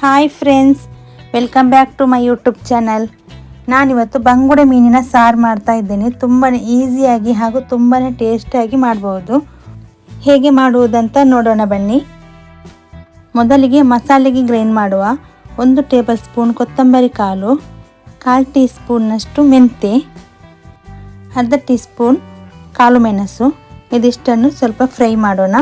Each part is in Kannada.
Hi friends welcome back to my YouTube channel ನಾನಿವತ್ತು ಬಂಗುಡೆ ಮೀನಿನ ಸಾರು ಮಾಡ್ತಾ ಇದ್ದೇನೆ. ತುಂಬಾ ಈಸಿಯಾಗಿ ಹಾಗೂ ತುಂಬಾ ಟೇಸ್ಟಿಯಾಗಿ ಮಾಡ್ಬೋದು. ಹೇಗೆ ಮಾಡುವುದಂತ ನೋಡೋಣ ಬನ್ನಿ. ಮೊದಲಿಗೆ ಮಸಾಲೆಗೆ ಗ್ರೈಂಡ್ ಮಾಡುವ ಒಂದು ಟೇಬಲ್ ಸ್ಪೂನ್ ಕೊತ್ತಂಬರಿ ಕಾಳು ಕಾಲು ಟೀ ಸ್ಪೂನ್ನಷ್ಟು ಮೆಂತೆ, ಅರ್ಧ ಟೀ ಸ್ಪೂನ್ ಕಾಳು ಮೆಣಸು, ಇದಿಷ್ಟನ್ನು ಸ್ವಲ್ಪ ಫ್ರೈ ಮಾಡೋಣ.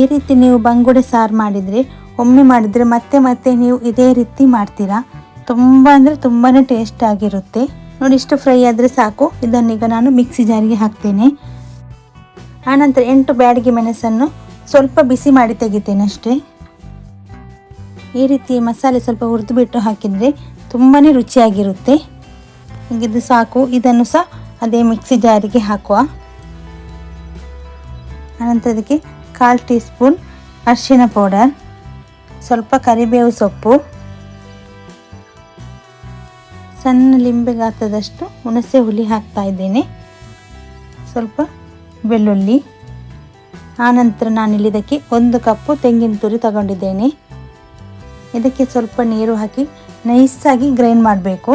ಈ ರೀತಿ ನೀವು ಬಂಗುಡೆ ಸಾರು ಮಾಡಿದರೆ ಒಮ್ಮೆ ಮಾಡಿದರೆ ಮತ್ತೆ ಮತ್ತೆ ನೀವು ಇದೇ ರೀತಿ ಮಾಡ್ತೀರಾ? ತುಂಬ ಅಂದರೆ ತುಂಬಾ ಟೇಸ್ಟ್ ಆಗಿರುತ್ತೆ. ನೋಡಿ ಇಷ್ಟು ಫ್ರೈ ಆದರೆ ಸಾಕು. ಇದನ್ನೀಗ ನಾನು ಮಿಕ್ಸಿ ಜಾರಿಗೆ ಹಾಕ್ತೇನೆ. ಆನಂತರ ಎಂಟು ಬ್ಯಾಡಿಗೆ ಮೆಣಸನ್ನು ಸ್ವಲ್ಪ ಬಿಸಿ ಮಾಡಿ ತೆಗಿತೇನೆ ಅಷ್ಟೇ. ಈ ರೀತಿ ಮಸಾಲೆ ಸ್ವಲ್ಪ ಹುರಿದು ಬಿಟ್ಟು ಹಾಕಿದರೆ ತುಂಬಾ ರುಚಿಯಾಗಿರುತ್ತೆ. ಇದು ಸಾಕು. ಇದನ್ನು ಸಹ ಅದೇ ಮಿಕ್ಸಿ ಜಾರಿಗೆ ಹಾಕುವ. ಆನಂತರ ಅದಕ್ಕೆ ಕಾಲು ಟೀ ಸ್ಪೂನ್ ಅರಿಶಿನ ಪೌಡರ್. ಸ್ವಲ್ಪ ಕರಿಬೇವು ಸೊಪ್ಪು, ಸಣ್ಣ ಲಿಂಬೆ ಗಾತ್ರದಷ್ಟು ಹುಣಸೆ ಹುಳಿ ಹಾಕ್ತಾ ಇದ್ದೇನೆ. ಸ್ವಲ್ಪ ಬೆಳ್ಳುಳ್ಳಿ ಆನಂತರ ನಾನಿಲ್ಲಿ ಇದಕ್ಕೆ ಒಂದು ಕಪ್ಪು ತೆಂಗಿನ ತುರಿ ತಗೊಂಡಿದ್ದೇನೆ. ಇದಕ್ಕೆ ಸ್ವಲ್ಪ ನೀರು ಹಾಕಿ ನೈಸಾಗಿ ಗ್ರೈಂಡ್ ಮಾಡಬೇಕು.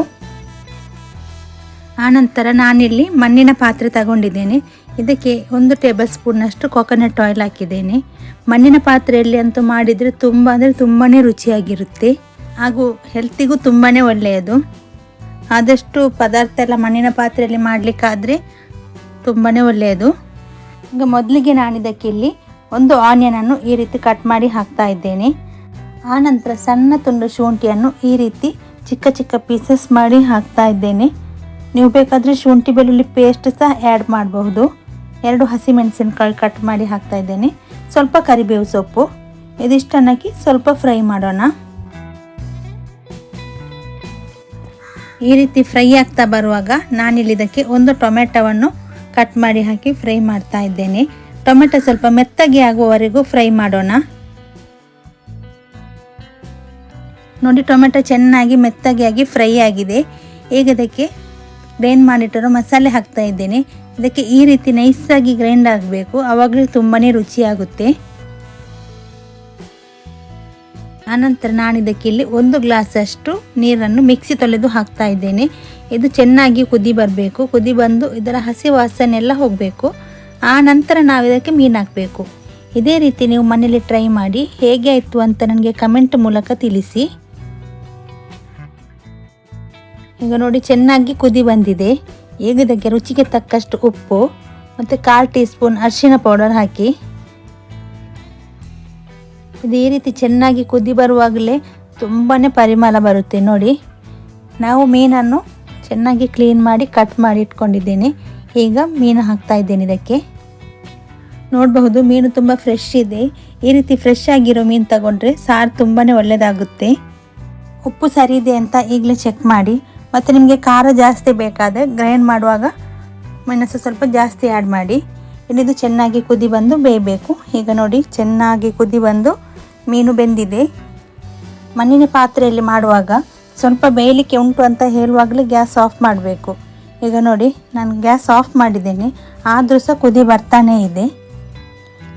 ಆನಂತರ ನಾನಿಲ್ಲಿ ಮಣ್ಣಿನ ಪಾತ್ರೆ ತಗೊಂಡಿದ್ದೇನೆ. ಇದಕ್ಕೆ ಒಂದು ಟೇಬಲ್ ಸ್ಪೂನ್ನಷ್ಟು ಕೊಕೊನಟ್ ಆಯಿಲ್ ಹಾಕಿದ್ದೇನೆ. ಮಣ್ಣಿನ ಪಾತ್ರೆಯಲ್ಲಿ ಅಂತೂ ಮಾಡಿದರೆ ತುಂಬ ಅಂದರೆ ತುಂಬಾ ರುಚಿಯಾಗಿರುತ್ತೆ. ಹಾಗೂ ಹೆಲ್ತಿಗೂ ತುಂಬಾ ಒಳ್ಳೆಯದು. ಆದಷ್ಟು ಪದಾರ್ಥ ಎಲ್ಲ ಮಣ್ಣಿನ ಪಾತ್ರೆಯಲ್ಲಿ ಮಾಡಲಿಕ್ಕಾದರೆ ತುಂಬಾ ಒಳ್ಳೆಯದು. ಈಗ ಮೊದಲಿಗೆ ನಾನಿದ್ದಕ್ಕೆ ಇಲ್ಲಿ ಒಂದು ಆನಿಯನನ್ನು ಈ ರೀತಿ ಕಟ್ ಮಾಡಿ ಹಾಕ್ತಾ ಇದ್ದೇನೆ. ಆನಂತರ ಸಣ್ಣ ತುಂಡು ಶುಂಠಿಯನ್ನು ಈ ರೀತಿ ಚಿಕ್ಕ ಚಿಕ್ಕ ಪೀಸಸ್ ಮಾಡಿ ಹಾಕ್ತಾ ಇದ್ದೇನೆ. ನೀವು ಬೇಕಾದರೆ ಶುಂಠಿ ಬೆಳ್ಳುಳ್ಳಿ ಪೇಸ್ಟ್ ಸಹ ಆ್ಯಡ್ ಮಾಡಬಹುದು. ಎರಡು ಹಸಿಮೆಣಸಿನಕಾಳು ಕಟ್ ಮಾಡಿ ಹಾಕ್ತಾ ಇದ್ದೇನೆ. ಸ್ವಲ್ಪ ಕರಿಬೇವು ಸೊಪ್ಪು ಇದಿಷ್ಟನ್ನು ಹಾಕಿ ಸ್ವಲ್ಪ ಫ್ರೈ ಮಾಡೋಣ. ಈ ರೀತಿ ಫ್ರೈ ಆಗ್ತಾ ಬರುವಾಗ ನಾನಿಲ್ಲಿ ಇದಕ್ಕೆ ಒಂದು ಟೊಮೆಟೊವನ್ನು ಕಟ್ ಮಾಡಿ ಹಾಕಿ ಫ್ರೈ ಮಾಡ್ತಾ ಇದ್ದೇನೆ. ಟೊಮೆಟೊ ಸ್ವಲ್ಪ ಮೆತ್ತಗೆ ಆಗುವವರೆಗೂ ಫ್ರೈ ಮಾಡೋಣ. ನೋಡಿ, ಟೊಮೆಟೊ ಚೆನ್ನಾಗಿ ಮೆತ್ತಗೆ ಆಗಿ ಫ್ರೈ ಆಗಿದೆ. ಈಗ ಅದಕ್ಕೆ ಗ್ರೈಂಡ್ ಮಾಡಿಟ್ಟಿರೋ ಮಸಾಲೆ ಹಾಕ್ತಾ ಇದ್ದೇನೆ. ಇದಕ್ಕೆ ಈ ರೀತಿ ನೈಸಾಗಿ ಗ್ರೈಂಡ್ ಆಗಬೇಕು. ಆವಾಗಲೇ ತುಂಬಾ ರುಚಿಯಾಗುತ್ತೆ. ಆನಂತರ ನಾನು ಇದಕ್ಕೆ ಇಲ್ಲಿ ಒಂದು ಗ್ಲಾಸಷ್ಟು ನೀರನ್ನು ಮಿಕ್ಸಿ ತೊಳೆದು ಹಾಕ್ತಾ ಇದ್ದೇನೆ. ಇದು ಚೆನ್ನಾಗಿ ಕುದಿ ಬರಬೇಕು. ಕುದಿ ಬಂದು ಇದರ ಹಸಿ ವಾಸನೆ ಎಲ್ಲ ಹೋಗಬೇಕು. ಆ ನಂತರ ನಾವು ಇದಕ್ಕೆ ಮೀನು ಹಾಕಬೇಕು. ಇದೇ ರೀತಿ ನೀವು ಮನೇಲಿ ಟ್ರೈ ಮಾಡಿ. ಹೇಗೆ ಆಯಿತು ಅಂತ ನನಗೆ ಕಮೆಂಟ್ ಮೂಲಕ ತಿಳಿಸಿ. ಈಗ ನೋಡಿ, ಚೆನ್ನಾಗಿ ಕುದಿ ಬಂದಿದೆ. ಈಗ ಇದಕ್ಕೆ ರುಚಿಗೆ ತಕ್ಕಷ್ಟು ಉಪ್ಪು ಮತ್ತು ಕಾಲು ಟೀ ಸ್ಪೂನ್ ಅರಿಶಿನ ಪೌಡರ್ ಹಾಕಿ. ಇದು ಈ ರೀತಿ ಚೆನ್ನಾಗಿ ಕುದಿ ಬರುವಾಗಲೇ ತುಂಬಾ ಪರಿಮಳ ಬರುತ್ತೆ ನೋಡಿ. ನಾವು ಮೀನನ್ನು ಚೆನ್ನಾಗಿ ಕ್ಲೀನ್ ಮಾಡಿ ಕಟ್ ಮಾಡಿ ಇಟ್ಕೊಂಡಿದ್ದೇನೆ. ಈಗ ಮೀನು ಹಾಕ್ತಾ ಇದ್ದೇನೆ ಇದಕ್ಕೆ. ನೋಡಬಹುದು ಮೀನು ತುಂಬ ಫ್ರೆಶ್ ಇದೆ. ಈ ರೀತಿ ಫ್ರೆಶ್ ಆಗಿರೋ ಮೀನು ತಗೊಂಡ್ರೆ ಸಾರು ತುಂಬಾ ಒಳ್ಳೆಯದಾಗುತ್ತೆ ಉಪ್ಪು ಸರಿ ಇದೆ ಅಂತ ಈಗಲೇ ಚೆಕ್ ಮಾಡಿ. ಮತ್ತು ನಿಮಗೆ ಖಾರ ಜಾಸ್ತಿ ಬೇಕಾದರೆ ಗ್ರೈಂಡ್ ಮಾಡುವಾಗ ಮೆಣಸು ಸ್ವಲ್ಪ ಜಾಸ್ತಿ ಆ್ಯಡ್ ಮಾಡಿ. ಇನ್ನಿದು ಚೆನ್ನಾಗಿ ಕುದಿ ಬಂದು ಬೇಯಬೇಕು. ಈಗ ನೋಡಿ ಚೆನ್ನಾಗಿ ಕುದಿ ಬಂದು ಮೀನು ಬೆಂದಿದೆ. ಮಣ್ಣಿನ ಪಾತ್ರೆಯಲ್ಲಿ ಮಾಡುವಾಗ ಸ್ವಲ್ಪ ಬೇಯಲಿಕ್ಕೆ ಉಂಟು ಅಂತ ಹೇಳುವಾಗಲೇ ಗ್ಯಾಸ್ ಆಫ್ ಮಾಡಬೇಕು. ಈಗ ನೋಡಿ ನಾನು ಗ್ಯಾಸ್ ಆಫ್ ಮಾಡಿದ್ದೇನೆ. ಆದರೂ ಸಹ ಕುದಿ ಬರ್ತಾನೇ ಇದೆ.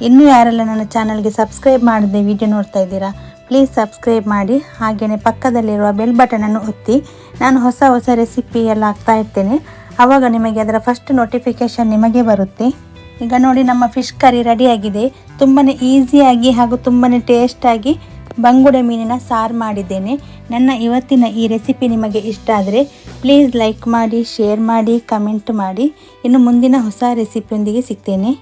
ಇನ್ನೂ ಯಾರೆಲ್ಲ ನನ್ನ ಚಾನಲ್ಗೆ ಸಬ್ಸ್ಕ್ರೈಬ್ ಮಾಡಿದೆ ವಿಡಿಯೋ ನೋಡ್ತಾ ಇದ್ದೀರಾ ಪ್ಲೀಸ್ ಸಬ್ಸ್ಕ್ರೈಬ್ ಮಾಡಿ. ಹಾಗೆಯೇ ಪಕ್ಕದಲ್ಲಿರುವ ಬೆಲ್ ಬಟನನ್ನು ಒತ್ತಿ. ನಾನು ಹೊಸ ಹೊಸ ರೆಸಿಪಿ ಎಲ್ಲ ಹಾಕ್ತಾ ಇರ್ತೇನೆ. ಆವಾಗ ನಿಮಗೆ ಅದರ ಫಸ್ಟ್ ನೋಟಿಫಿಕೇಷನ್ ನಿಮಗೆ ಬರುತ್ತೆ. ಈಗ ನೋಡಿ ನಮ್ಮ ಫಿಶ್ ಕರಿ ರೆಡಿಯಾಗಿದೆ ತುಂಬಾ ಈಸಿಯಾಗಿ ಹಾಗೂ ತುಂಬಾ ಟೇಸ್ಟಾಗಿ ಬಂಗುಡೆ ಮೀನಿನ ಸಾರು ಮಾಡಿದ್ದೇನೆ. ನನ್ನ ಇವತ್ತಿನ ಈ ರೆಸಿಪಿ ನಿಮಗೆ ಇಷ್ಟ ಆದರೆ ಪ್ಲೀಸ್ ಲೈಕ್ ಮಾಡಿ ಶೇರ್ ಮಾಡಿ ಕಮೆಂಟ್ ಮಾಡಿ. ಇನ್ನು ಮುಂದಿನ ಹೊಸ ರೆಸಿಪಿಯೊಂದಿಗೆ ಸಿಗ್ತೇನೆ.